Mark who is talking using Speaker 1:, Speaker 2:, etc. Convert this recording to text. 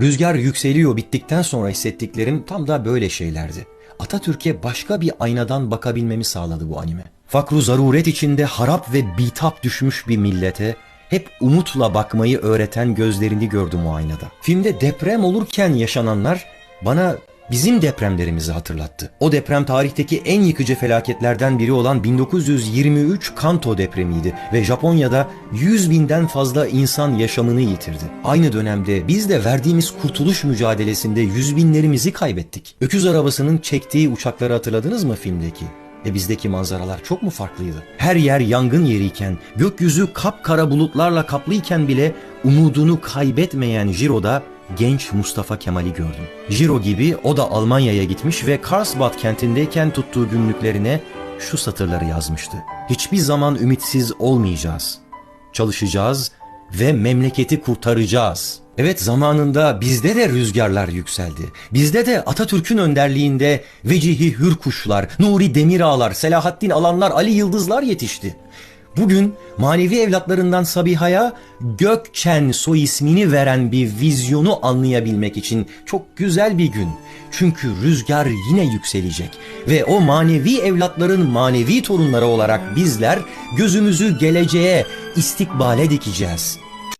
Speaker 1: Rüzgar yükseliyor bittikten sonra hissettiklerim tam da böyle şeylerdi. Atatürk'e başka bir aynadan bakabilmemi sağladı bu anime. Fakru zaruret içinde harap ve bitap düşmüş bir millete hep umutla bakmayı öğreten gözlerini gördüm o aynada. Filmde deprem olurken yaşananlar bana bizim depremlerimizi hatırlattı. O deprem tarihteki en yıkıcı felaketlerden biri olan 1923 Kanto depremiydi ve Japonya'da 100 binden fazla insan yaşamını yitirdi. Aynı dönemde biz de verdiğimiz kurtuluş mücadelesinde yüz binlerimizi kaybettik. Öküz arabasının çektiği uçakları hatırladınız mı filmdeki? E bizdeki manzaralar çok mu farklıydı? Her yer yangın yeriyken, gökyüzü kapkara bulutlarla kaplıyken bile umudunu kaybetmeyen Jiro'da genç Mustafa Kemal'i gördüm. Jiro gibi o da Almanya'ya gitmiş ve Karlsbad kentindeyken tuttuğu günlüklerine şu satırları yazmıştı. Hiçbir zaman ümitsiz olmayacağız. Çalışacağız ve memleketi kurtaracağız. Evet zamanında bizde de rüzgarlar yükseldi. Bizde de Atatürk'ün önderliğinde Vecihi Hürkuşlar, Nuri Demirağlar, Selahattin Alanlar, Ali Yıldızlar yetişti. Bugün manevi evlatlarından Sabiha'ya Gökçen soy ismini veren bir vizyonu anlayabilmek için çok güzel bir gün. Çünkü rüzgar yine yükselecek ve o manevi evlatların manevi torunları olarak bizler gözümüzü geleceğe, istikbale dikeceğiz.